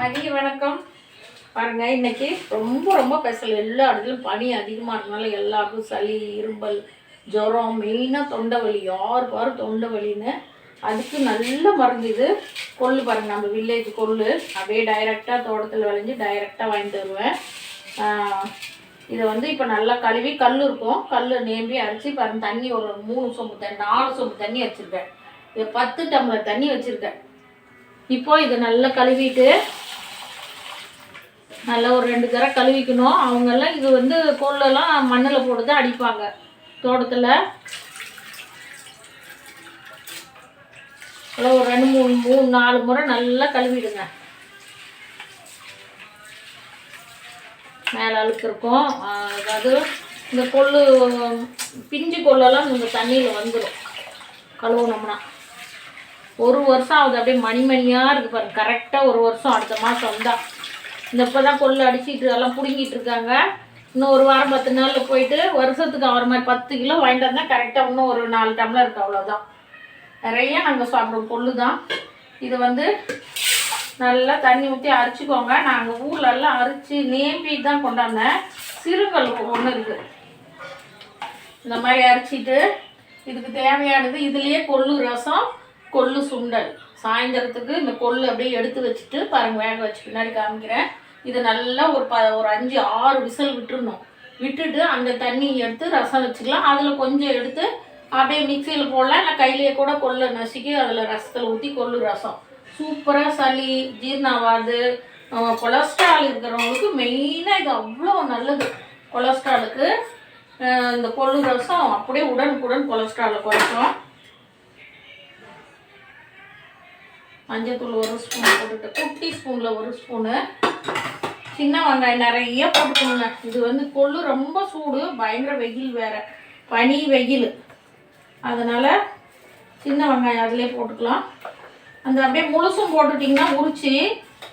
மதிய வணக்கம். பாருங்க இன்னைக்கு ரொம்ப ரொம்ப ஸ்பெஷல். எல்லா இடத்துலையும் பனி அதிகமாக இருக்கனால எல்லாருக்கும் சளி இரும்பல் ஜுரம் மெயினாக தொண்டை வலி யார் பாரு தொண்டை வலின்னு அதுக்கு நல்ல மருந்து இது. கொள்ளு பாருங்க நம்ம வில்லேஜ் கொள்ளு. அப்படியே டைரெக்டாக தோட்டத்தில் விளைஞ்சு டைரெக்டாக வாங்கிட்டு வருவேன். இதை வந்து இப்போ நல்லா கழுவி கல் இருக்கும். கல் நேம்பி அரைச்சி பாருங்க தண்ணி ஒரு மூணு சொம்பு தண்ணி நாலு சொம்பு தண்ணி வச்சுருக்கேன். இது பத்து டம்ளர் தண்ணி வச்சுருக்கேன். இப்போ இதை நல்லா கழுவிட்டு நல்லா ஒரு ரெண்டு தர கழுவிக்கணும். அவங்கெல்லாம் இது வந்து கொள்ளெல்லாம் மண்ணில் போட்டு தான் அடிப்பாங்க. தோட்டத்தில். நல்லா ஒரு ரெண்டு மூணு மூணு நாலு முறை நல்லா கழுவிடுங்க. மேலே அழுக்கு இருக்கும். அதாவது இந்த கொள்ளு பிஞ்சு கொள்ளெல்லாம் இந்த தண்ணியில் வந்துடும் கழுவுனோம்னா. ஒரு வருஷம் ஆகுது. அப்படியே மணி மணியாக இருக்குது பாருங்கள் கரெக்டாக ஒரு வருஷம். அடுத்த மாதம் வந்தால் இந்த இப்போ தான் கொள்ளு அடிச்சிட்டு எல்லாம் பிடுங்கிட்டு இருக்காங்க. இன்னும் ஒரு வாரம் பத்து நாளில் போயிட்டு வருஷத்துக்கு அவர் மாதிரி பத்து கிலோ வாங்கிட்டு வந்தால் கரெக்டாக இன்னும் ஒரு நாலு டம்ளர் இருக்குது அவ்வளோதான் நிறைய நாங்கள் சாப்பிடுவோம் கொள்ளு தான் இது வந்து நல்லா தண்ணி ஊற்றி அரைச்சிக்கோங்க. நாங்கள் ஊர்லெல்லாம் அரைச்சி நேம்பி தான் கொண்டாந்தேன். சிறுகல் ஒன்று இருக்குது இந்த மாதிரி அரைச்சிட்டு இதுக்கு தேவையானது இதுலேயே கொள்ளு ரசம் கொள்ளு சுண்டல். சாயந்தரத்துக்கு இந்த கொள்ளு அப்படியே எடுத்து வச்சுட்டு பாருங்க வேக வச்சு பின்னாடி காமிக்கிறேன். இது நல்லா ஒரு ப ஒரு அஞ்சு ஆறு விசில் விட்டுருணும் விட்டுட்டு அந்த தண்ணியை எடுத்து ரசம் வச்சுக்கலாம். அதில் கொஞ்சம் எடுத்து அப்படியே மிக்சியில் போடலாம். இல்லை கையிலேயே கூட கொள்ளை நசுக்கி அதில் ரசத்தில் ஊற்றி கொள்ளு ரசம். சூப்பராக சளி ஜீர்ணாவாது. கொலஸ்ட்ரால் இருக்கிறவங்களுக்கு மெயினாக இது அவ்வளோ நல்லது. கொலஸ்ட்ராலுக்கு இந்த கொள்ளு ரசம் அப்படியே உடனுக்குடன் கொலஸ்ட்ராலை குறைக்கும். மஞ்சத்தூள் ஒரு ஸ்பூன் போட்டுட்டு குட்டி ஸ்பூனில் ஒரு ஸ்பூனு சின்ன வெங்காயம் நிறைய போட்டுக்கணுங்க இது வந்து கொள்ளு ரொம்ப சூடு பயங்கர வெயில் வேறு. பனி வெயில். அதனால் சின்ன வெங்காயம் அதிலே போட்டுக்கலாம். அந்த அப்படியே முழுசும் போட்டுட்டிங்கன்னா உரித்து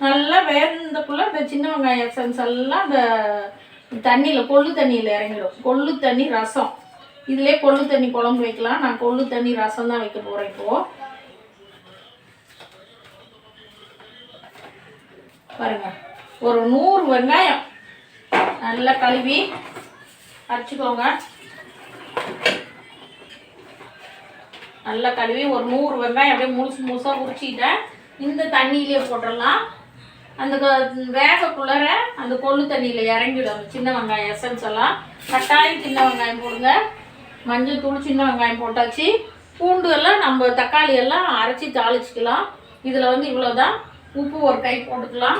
நல்லா வேர்ந்தக்குள்ளே இந்த சின்ன வெங்காயம் எசன்ஸ் எல்லாம் அந்த தண்ணியில் கொள்ளு தண்ணியில் இறங்கிடும். கொள்ளு தண்ணி ரசம். இதிலே கொள்ளு தண்ணி குழம்பு வைக்கலாம். நான் கொள்ளு தண்ணி ரசம் தான் வைக்க போகிறேன் இப்போது பாருங்கள் ஒரு நூறு வெங்காயம். நல்லா கழுவி அரைச்சிக்கோங்க. நல்லா கழுவி ஒரு நூறு வெங்காயம் அப்படியே முழுசு முழுசாக உரிச்சிக்கிட்டேன். இந்த தண்ணியிலே போட்டுடலாம். அந்த க- வேகக்குள்ளார அந்த கொள்ளு தண்ணியில் இறங்கிடும். சின்ன வெங்காயம் எசன்ஸ் எல்லாம். கட்டாயம் சின்ன வெங்காயம் போடுங்க. மஞ்சள் தூள் சின்ன வெங்காயம் போட்டாச்சு. பூண்டு எல்லாம் நம்ம தக்காளி எல்லாம் அரைச்சி தாளிச்சிக்கலாம். இதில் வந்து இவ்வளோதான் உப்பு ஒரு கை போட்டுக்கலாம்.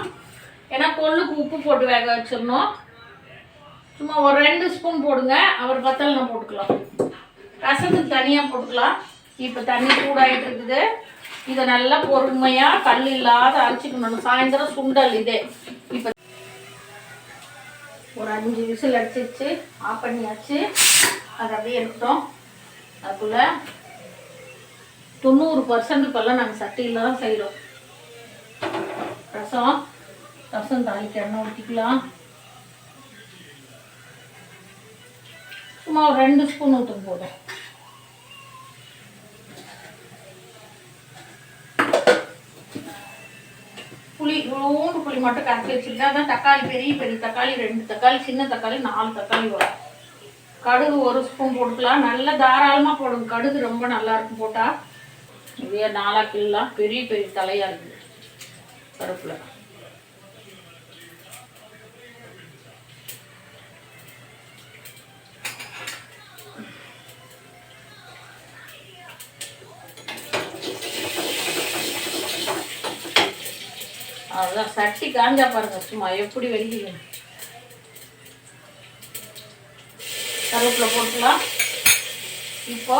ஏன்னா கொள்ளுக்கு உப்பு போட்டு வேக வச்சிடணும். சும்மா ஒரு ரெண்டு ஸ்பூன் போடுங்க. அவர் பத்தலனா போட்டுக்கலாம். ரசத்துக்கு தனியாக போட்டுக்கலாம். இப்போ தண்ணி சூடாகிட்டு இருக்குது. இதை நல்லா பொறுமையாக கல் இல்லாத அரைச்சிக்கணும். சாயந்தரம் சுண்டல் இதே. இப்போ ஒரு அஞ்சு விசில் அடிச்சிருச்சு. ஆஃப் பண்ணியாச்சு. அது அப்படியே இருக்கட்டும். அதுக்குள்ளே தொண்ணூறு பர்சன்ட் இப்போல்லாம் நாங்கள் சட்டியில் தான் செய்கிறோம் ரசம். ரசம் தாளிக்கு எண்ணெய் ஊற்றிக்கலாம் சும்மா ஒரு ரெண்டு ஸ்பூன் ஊற்றும் போதும் புளி இவ்வளோண்டு புளி மட்டும் கரைச்சி வச்சுருக்கேன் அதான் தக்காளி பெரிய பெரிய தக்காளி ரெண்டு தக்காளி சின்ன தக்காளி நாலு தக்காளி வரும். கடுகு ஒரு ஸ்பூன் போட்டுக்கலாம். நல்லா தாராளமாக போடுங்க. கடுகு ரொம்ப நல்லா இருக்கும் போட்டால் இதே நாலா கில்லாம் பெரிய பெரிய தலையாக இருக்குது. கருப்பில். அதுதான் சட்டி காஞ்சா பாருங்க சும்மா எப்படி வெடிக்குது. கருவேப்பிலை போட்டுக்கலாம். இப்போ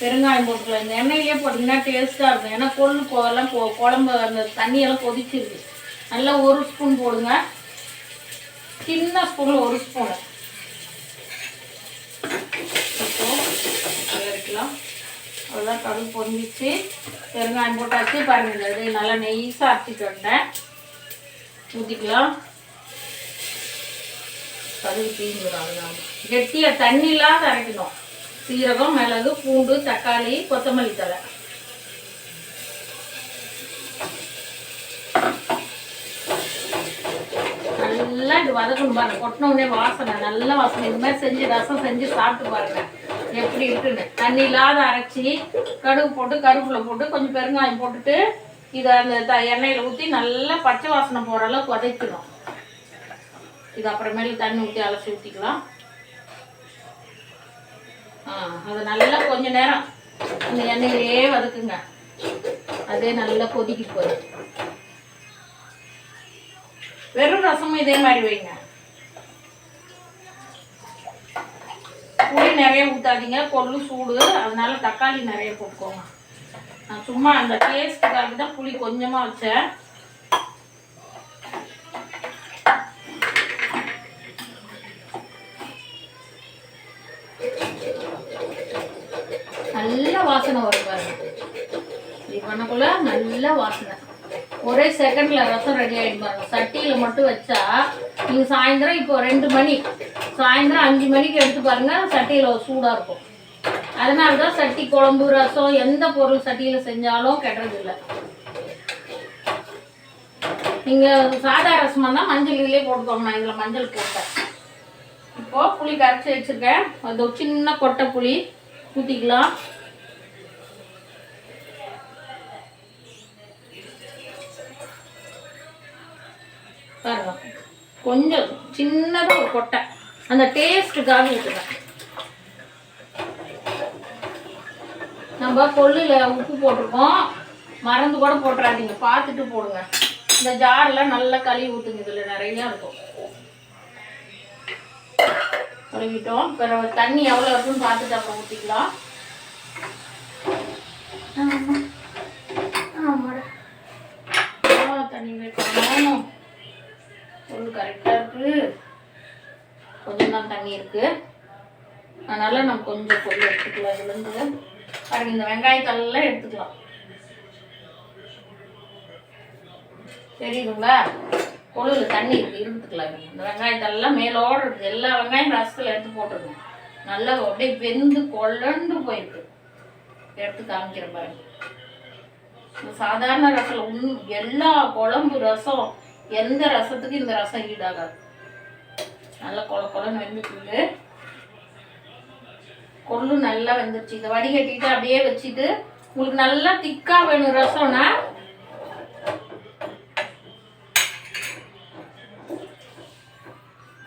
பெருங்காயம் போட்டுக்கலாம். இந்த எண்ணெயிலே போட்டிங்கன்னா டேஸ்ட்டாக இருக்கும். ஏன்னா கொள்ளு போதெல்லாம் போ குழம்பு அந்த தண்ணியெல்லாம் கொதிச்சிருக்கு நல்லா ஒரு ஸ்பூன் போடுங்க. சின்ன ஸ்பூனில் ஒரு ஸ்பூனு இப்போ வதக்கிக்கலாம் அவ்வளோதான் கடுகு பொரிஞ்சிச்சு. பெருங்காயம் போட்டாச்சு. பாருங்க இது நல்லா நெய்ஸாக அரைச்சிட்டு வந்தேன். ஊற்றிக்கலாம் கடுகு தீந்துடும் அதனால கெட்டியாக தண்ணி இல்லாத அரைக்கணும். சீரகம் மிளகு பூண்டு தக்காளி கொத்தமல்லி தழை. இது வதக்கணும் பாருங்க. கொட்டின உடனே வாசனை நல்ல வாசனை. இது மாதிரி செஞ்சு ரசம் செஞ்சு சாப்பிட்டு பாருங்க. எப்படி இருக்குன்னு. தண்ணி இல்லாத அரைச்சி கடுகு போட்டு கருவேப்பிலை போட்டு கொஞ்சம் பெருங்காயம் போட்டுட்டு இதை அந்த த எண்ணெயில் ஊற்றி நல்லா பச்சை வாசனை போகிற அளவுக்கு வதக்கணும் இது அப்புறமேலு தண்ணி ஊற்றி அலசி ஊற்றிக்கலாம் அது நல்லா கொஞ்ச நேரம். அந்த எண்ணெயிலே வதக்குங்க. அதே நல்லா கொதிக்கிட்டு போயிடும் வெறும் ரசமும் இதே மாதிரி வைங்க. புளி நிறைய ஊற்றாதீங்க கொள்ளு சூடு. அதனால தக்காளி நிறைய போட்டுக்கோங்க. நான் சும்மா அந்த டேஸ்ட்டுக்காக தான் புளி கொஞ்சமாக வச்சேன். செகண்டில் ரசம் ரெடி ஆகிடும் பாருங்க. மட்டும் வச்சா நீங்கள் சாயந்தரம் இப்போ ரெண்டு மணி. சாயந்தரம் அஞ்சு மணிக்கு எடுத்து பாருங்க சட்டியில் சூடாக இருக்கும். அதனால தான் சட்டி குழம்பு ரசம் எந்த பொருள் சட்டியில் செஞ்சாலும் கெட்டதில்லை நீங்கள் சாதா ரசமாக தான் மஞ்சள் இதுலேயே போட்டுக்கோங்க நான் இதில் மஞ்சள் போட்டேன். இப்போ புளி கரைச்சி வச்சுருக்கேன். அது சின்ன கொட்டை புளி ஊற்றிக்கலாம் பாருங்க. கொஞ்சம் சின்னதாக ஒரு கொட்டை. அந்த டேஸ்ட்டுக்காக ஊற்றுவேன் நம்ம கொள்ளில் உப்பு போட்டிருக்கோம். மறந்து கூட போட்டுறாதீங்க. பார்த்துட்டு போடுங்க. இந்த ஜாரில் நல்லா கழுவி ஊற்றுங்க இதில் நிறையா இருக்கும். கழுவிட்டோம். பிறகு தண்ணி எவ்வளோ இருக்குன்னு பார்த்துட்டு அப்புறம் ஊற்றிக்கலாம் ஆமாடா. எவ்வளோ தண்ணி வைக்கணும் பொருள் கரெக்டாக இருக்குது கொஞ்சம் தான் தண்ணி இருக்குது அதனால் நம்ம கொஞ்சம் பொருள் எடுத்துக்கலாம் இதுலேருந்து. பாருங்க இந்த வெங்காயத்தெல்லாம் எடுத்துக்கலாம். தெரியுதுங்களா? கொழுவில் தண்ணி இருக்கு இருந்துக்கலாம் இந்த வெங்காயத்தெல்லாம் மேலோட இருக்குது எல்லா வெங்காயம் ரசத்தில் எடுத்து போட்டுருங்க நல்லா அப்படியே வெந்து கொள்ளண்டு போயிருக்கு. எடுத்து காமிக்கிற பாருங்க. இந்த சாதாரண ரசம் உண் எல்லா குழம்பு ரசம் எந்த ரசத்துக்கு இந்த ரசம் ஈடாகாது. நல்லா கொல கொலன்னு வெந்துட்டு கொள்ளு. நல்லா வெந்துருச்சு. இதை வடிகட்டிட்டு அப்படியே வச்சுட்டு உங்களுக்கு நல்லா திக்கா வேணும் ரசம்னா.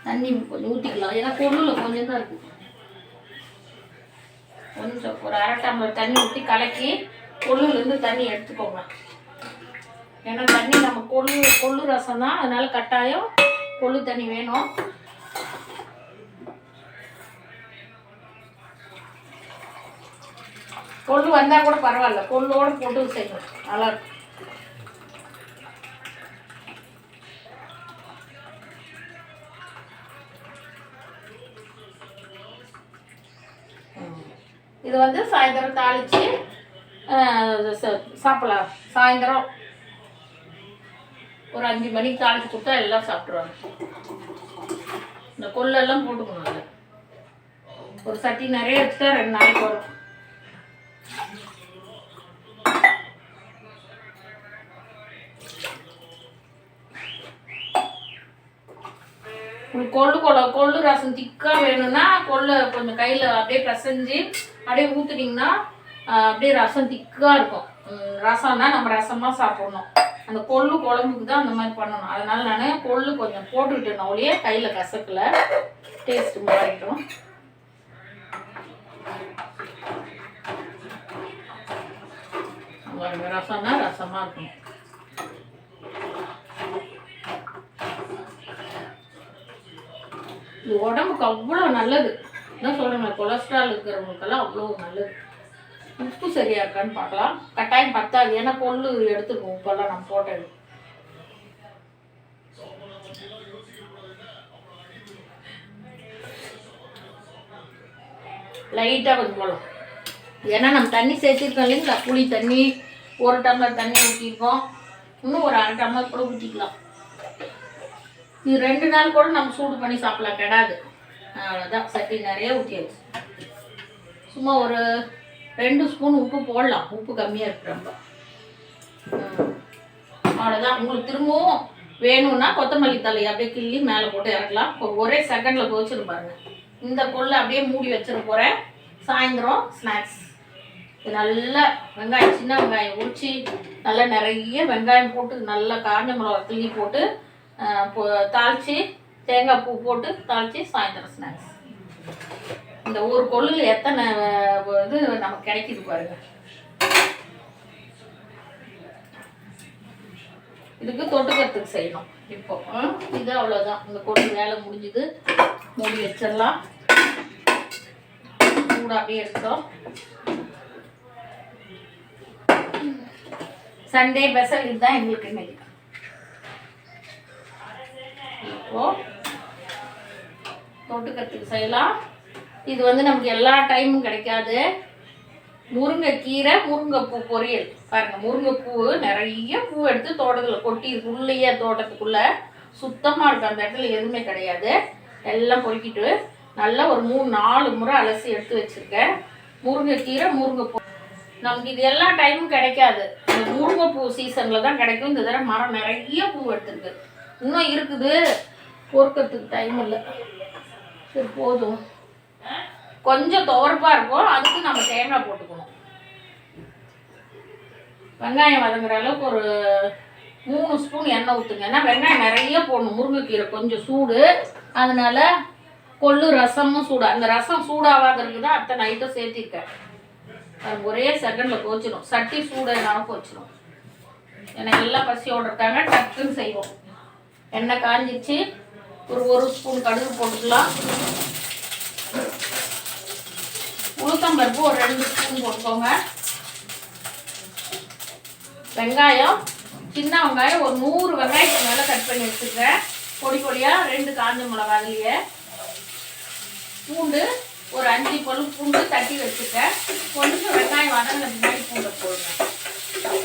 தண்ணி கொஞ்சம் ஊற்றிக்கலாம் ஏன்னா கொள்ளுல கொஞ்சம் தான் இருக்கு. கொஞ்சம் ஒரு அரை டம்ளர் தண்ணி ஊற்றி கலக்கி கொள்ளுலேருந்து தண்ணி எடுத்துக்கோங்க. ஏன்னா தண்ணி நம்ம கொள்ளு கொள்ளு ரசம் தான் அதனால கட்டாயம் கொள்ளு தண்ணி வேணும். கொள்ளு வந்தால் கூட பரவாயில்ல. கொள்ளோட போட்டு செய்யணும். நல்லா இருக்கும். இது வந்து சாயந்தரம் தாளித்து சாப்பிடலாம். சாயந்தரம் ஒரு அஞ்சு மணிக்கு தாளித்து கொடுத்தா எல்லாம் சாப்பிட்ருவாங்க இந்த கொள்ளெல்லாம் போட்டுக்கணும் அதில் ஒரு சட்டி நிறைய வச்சுட்டா ரெண்டு நாளைக்கு வரும். உங்களுக்கு கொள்ளு கொள்ள கொள்ளு ரசம் திக்காக வேணும்னா கொள்ளு கொஞ்சம் கையில் அப்படியே பிசைஞ்சு அப்படியே ஊற்றுனீங்கன்னா அப்படியே ரசம் திக்காக இருக்கும். ரசம்னா நம்ம ரசமாக சாப்பிட்ணும். அந்த கொள்ளு குழம்புக்கு தான் அந்த மாதிரி பண்ணணும். அதனால நான் கொள்ளு கொஞ்சம் போட்டுக்கிட்டேன் ஒழிய கையில் கசக்கல. டேஸ்ட் மாறிட்டோம் ரசம்னா ரசமாக இருக்கும். இது உடம்புக்கு அவ்வளோ நல்லது. என்ன சொல்கிறேங்க கொலஸ்ட்ரால் இருக்கிறவங்களுக்கெல்லாம் அவ்வளோ நல்லது. உப்பு சரியா இருக்கான்னு பார்க்கலாம். கட்டாயம் பத்தாது. ஏன்னா கொள்ளு எடுத்துக்கும் உப்பெல்லாம் நம்ம போட்டது. லைட்டாக கொஞ்சம் போகலாம் ஏன்னா நம்ம தண்ணி சேர்த்திருக்கோம் இல்லைங்களா? புளி தண்ணி ஒரு டம்ளர் தண்ணி ஊற்றிருக்கோம் இன்னும் ஒரு அரை டம்ளர் கூட ஊற்றிக்கலாம் இது ரெண்டு நாள் கூட நம்ம சூடு பண்ணி சாப்பிடலாம். கிடாது. அவ்வளோதான் சட்டி நிறைய ஊற்றியாச்சு சும்மா ஒரு ரெண்டு ஸ்பூன் உப்பு போடலாம். உப்பு கம்மியாக இருக்கு ரொம்ப அவ்வளோதான் உங்களுக்கு திரும்பவும் வேணும்னா கொத்தமல்லி தழையை அப்படியே கிள்ளி மேலே போட்டு இறக்கலாம். ஒரே செகண்டில் துவச்சிடும் பாருங்க. இந்த கொள்ளை அப்படியே மூடி வச்சிட போகிறேன் சாயந்தரம் ஸ்நாக்ஸ் இது நல்லா வெங்காயம் சின்ன வெங்காயம் உரிச்சி நல்லா நிறைய வெங்காயம் போட்டு நல்லா காஞ்ச மிளகா கிள்ளி போட்டு ஆஹ், தாளிச்சு தேங்காய் பூ போட்டு தாளிச்சு சாயந்தரம் ஸ்நாக்ஸ் இந்த ஒரு கொள்ளில் எத்தனை இது நமக்கு கிடைக்குது பாருங்க. இதுக்கு தொட்டுக்கிறதுக்கு செய்யணும். இப்போ இது அவ்வளோதான் இந்த கொள்ளு வேலை முடிஞ்சுது. மூடி வச்சிடலாம். சூடாக எடுத்தோம். சண்டே பெசல் இதுதான் எங்களுக்கு இன்னைக்கு. இப்போ தொட்டுக்கிறதுக்கு செய்யலாம். இது வந்து நமக்கு எல்லா டைமும் கிடைக்காது. முருங்கைக்கீரை முருங்கைப்பூ பொரியல். பாருங்கள் முருங்கைப்பூ நிறைய பூ எடுத்து தோட்டத்தில் கொட்டி உள்ளேயே தோட்டத்துக்குள்ளே சுத்தமாக இருக்கு அந்த இடத்துல எதுவுமே கிடையாது. எல்லாம் பொறுக்கிட்டு நல்லா ஒரு மூணு நாலு முறை அலசி எடுத்து வச்சுருக்கேன். முருங்கைக்கீரை முருங்கைப்பூ. நமக்கு இது எல்லா டைமும் கிடைக்காது. இந்த முருங்கைப்பூ சீசனில் தான் கிடைக்கும். இந்த தடவை மரம் நிறைய பூ எடுத்துருக்கு. இன்னும் இருக்குது. பொறுக்கிறதுக்கு டைம் இல்லை. சரி போதும். கொஞ்சம் துவர்ப்பாக இருக்கும். அதுக்கு நம்ம தேங்காய் போட்டுக்கணும். வெங்காயம் வதங்குற அளவுக்கு ஒரு மூணு ஸ்பூன் எண்ணெய் ஊற்றுங்க ஏன்னா வெங்காயம் நிறைய போடணும். முருங்கைக்கீரை கொஞ்சம் சூடு. அதனால கொள்ளு ரசமும் சூடு. அந்த ரசம் சூடாகாததுக்கு தான் அத்தனை நைட்டும் சேர்த்திருக்கேன். அது ஒரே செகண்டில் போச்சிடும் சட்டி சூடுனாலும் போச்சிடும் எனக்கு எல்லாம் பசியோடு இருக்காங்க. டக்குன்னு செய்வோம். எண்ணெய் காஞ்சிச்சு. ஒரு ஒரு ஸ்பூன் கடுகு போட்டுக்கலாம். உளுத்தம்பருப்பு ஒரு ரெண்டு ஸ்பூன் போட்டுக்கோங்க. வெங்காயம் சின்ன வெங்காயம் ஒரு நூறு வெங்காயத்துக்கு மேலே கட் பண்ணி வச்சுருக்கேன். பொடி பொடியாக ரெண்டு காஞ்ச மிளகா பூண்டு ஒரு அஞ்சு பழு பூண்டு தட்டி வச்சுருக்கேன். கொஞ்சம் வெங்காயம் வதங்கின பின்னாடி பூண்டை போடுங்க.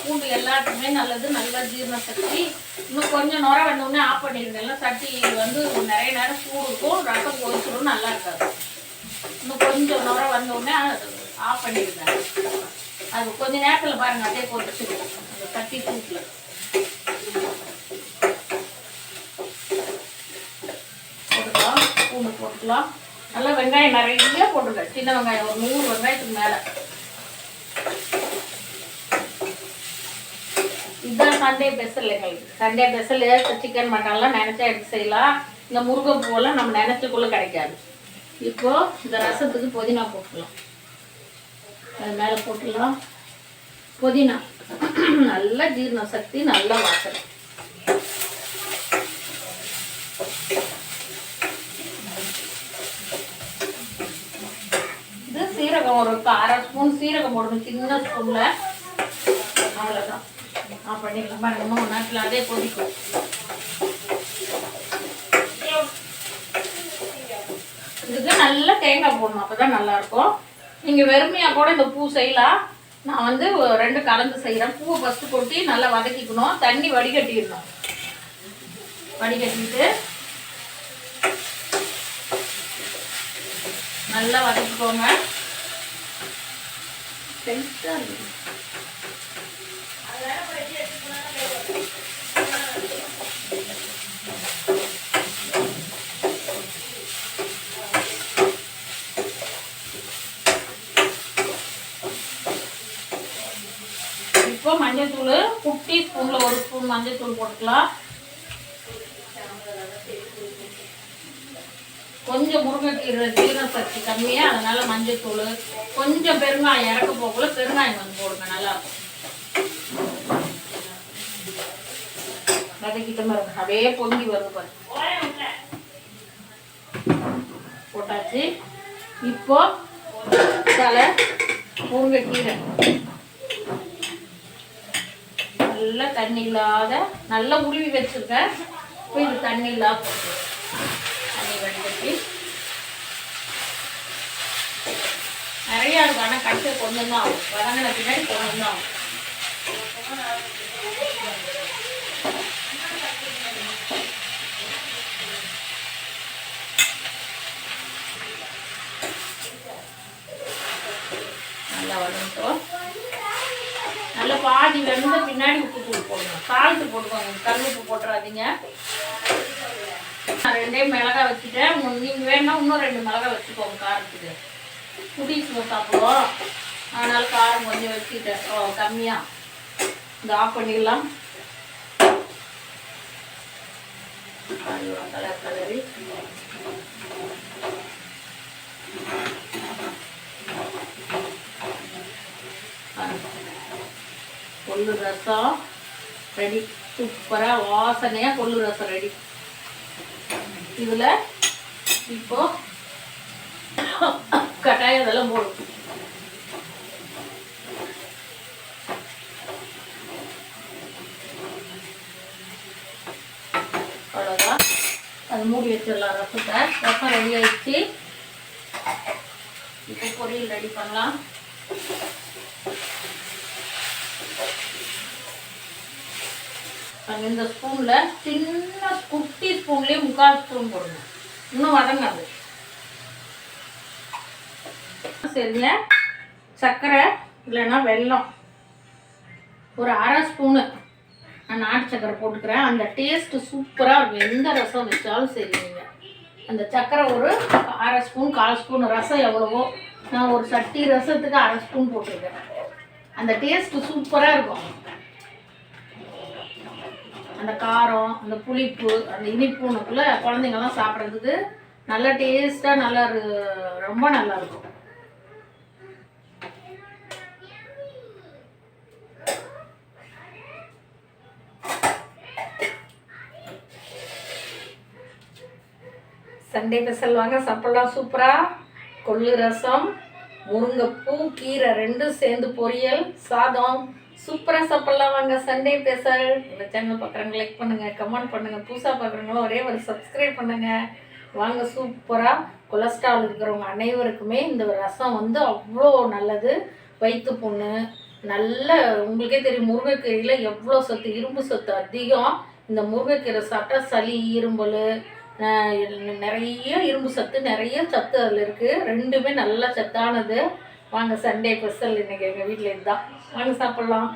பூண்டு எல்லாத்துக்குமே நல்லது நல்ல ஜீரண சக்தி. இன்னும் கொஞ்சம் நுர வந்தோடனே ஆஃப் பண்ணிடுங்க. எல்லாம் சட்டி வந்து நிறைய நேரம் சூடு இருக்கும் ரசம் கொதிச்சிடும் நல்லா இருக்காது. இன்னும் கொஞ்சம் நுர வந்தோடனே ஆஃப் பண்ணிடுங்க அது கொஞ்ச நேரத்தில் பாருங்க அதே கொதிச்சிடும் அந்த சட்டி சூட்டில் போட்டுக்கலாம் பூண்டு போட்டுக்கலாம் நல்லா வெங்காயம் நிறைய போட்டுருங்க சின்ன வெங்காயம் ஒரு நூறு வெங்காயத்துக்கு மேலே இதுதான் சண்டே பெசல் எங்களுக்கு சண்டே பெசல் சிக்கன் மட்டன்லாம் நினச்சா எடுத்து செய்யலாம் இந்த முருங்கைப்பூவெல்லாம் நம்ம நினச்சக்குள்ளே கிடைக்காது. இப்போ இந்த ரசத்துக்கு புதினா போட்டுக்கலாம். அது மேலே போட்டுடலாம். புதினா. நல்ல ஜீரண சக்தி நல்ல வாசனை. இது சீரகம் ஒரு அரை ஸ்பூன் சீரகம் போடணும் சின்ன ஸ்பூனில். அவ்வளோதான் ஆ பண்ணிக்கலாம் பாருங்க மூணு நேரத்தில் அதே கொதிக்கும். இதுக்கு நல்லா தேங்காய் போடணும். அப்போ தான் நல்லாயிருக்கும். நீங்கள் வெறுமையாக கூட இந்த பூ செய்யலாம். நான் வந்து ரெண்டு கலந்து செய்கிறேன் பூவை ஃபஸ்ட்டு கொட்டி நல்லா வதக்கிக்கணும். தண்ணி வடிகட்டிடணும். வடிகட்டிட்டு நல்லா வதக்கிக்கோங்க. டென்ஷனாக குட்டி ஸ்பூனில் ஒரு ஸ்பூன் மஞ்சத்தூள் போட்டுக்கலாம். கொஞ்சம் முருங்கைக்கீரை ஜீரண சக்தி கம்மியாக அதனால் மஞ்சத்தூள் கொஞ்சம் பெருங்காயம் இறக்க போகல பெருங்காயம் வந்து போடுங்க நல்லாயிருக்கும் வதக்கிட்ட மாதிரி அப்படியே பொங்கி வருது பாரு போட்டாச்சு. இப்போ தலை முருங்கைக்கீரை. நல்லா தண்ணி இல்லாத நல்லா உருவி வச்சிருக்கேன் இப்போ இது தண்ணி இல்லாத போட்டு. தண்ணி வடிகட்டி. நிறையா இருக்கும் ஆனால் கட்டு கொஞ்சம் தான் ஆகும். வதங்கின பின்னாடி கொஞ்சம் தான் ஆகும். நல்லா வதங்கட்டும். நல்லா பாதி வெந்த பின்னாடி சால்ட்டு போட்டுக்கோங்க. கல் உப்பு போட்டுறாதீங்க. நான் ரெண்டே மிளகாய் வச்சுட்டேன். நீங்கள் நீங்க இன்னும் ரெண்டு மிளகாய் வச்சுக்கோங்க காரத்துக்கு. குடிசுங்க சாப்பிடுவோம் அதனால காரம் கொஞ்சம் வச்சுக்கிட்டேன். ஓ கம்மியாக இந்த ஆஃப் பண்ணிடலாம். கலர் கலரி கொள்ளு ரசம். ரெடி. சூப்பராக வாசனையாக கொள்ளு ரசம் ரெடி. இதில் இப்போ கட்டாயம் இதெல்லாம் போடும். அவ்வளோதான் அது மூடி வச்சிடலாம் ரசத்தை. ரசம் ரெடி ஆயிடுச்சு. இப்போ பொரியல் ரெடி பண்ணலாம். நாங்கள் இந்த ஸ்பூனில் சின்ன குட்டி ஸ்பூன்லேயே முக்கால் ஸ்பூன் போடணும். இன்னும் வதங்காது சரிங்க சர்க்கரை இல்லைன்னா வெல்லம். ஒரு அரை ஸ்பூனு நான் நாட்டு சர்க்கரை போட்டுக்கிறேன். அந்த டேஸ்ட்டு சூப்பராக இருக்கும் எந்த ரசம் வச்சாலும் சரி நீங்கள் அந்த சர்க்கரை ஒரு அரை ஸ்பூன் கால் ஸ்பூன் ரசம் எவ்வளவோ. நான் ஒரு சட்டி ரசத்துக்கு அரை ஸ்பூன் போட்டிருக்கேன். அந்த டேஸ்ட்டு சூப்பராக இருக்கும். அந்த காரம் அந்த புளிப்பு அந்த இனிப்புனுக்குள்ள குழந்தைங்கலாம் சாப்பிட்றதுக்கு நல்ல டேஸ்ட்டாக நல்லா ரொம்ப நல்லா இருக்கும். சண்டே ஸ்பெஷல் வாங்க சாப்பிடலாம் சூப்பராக கொள்ளு ரசம் முருங்கைப்பூ கீரை ரெண்டும் சேர்ந்து பொரியல் சாதம் சூப்பராக சாப்பிட்லாம் வாங்க. சண்டே பேசல் இந்த சேனல் பார்க்குறவங்க லைக் பண்ணுங்கள் கமெண்ட் பண்ணுங்கள் புதுசாக பார்க்குறவங்களும் ஒரே ஒரு சப்ஸ்கிரைப் பண்ணுங்கள் வாங்க சூப்பராக கொலஸ்ட்ரால் இருக்கிறவங்க அனைவருக்குமே இந்த ரசம் வந்து அவ்வளோ நல்லது. வயிற்று புண்ணு நல்ல உங்களுக்கே தெரியும் முருங்கைக்கீரையில் எவ்வளோ சத்து இரும்பு சத்து அதிகம். இந்த முருங்கைக்கீரை சாப்பிட்டா சளி இரும்பல் நிறைய இரும்பு சத்து நிறைய சத்து அதில் இருக்குது ரெண்டுமே நல்ல சத்தானது. வாங்க சண்டே ஸ்பெஷல் இன்றைக்கி எங்கள் வீட்டில் இதுதான். வாங்க சாப்பிட்லாம்.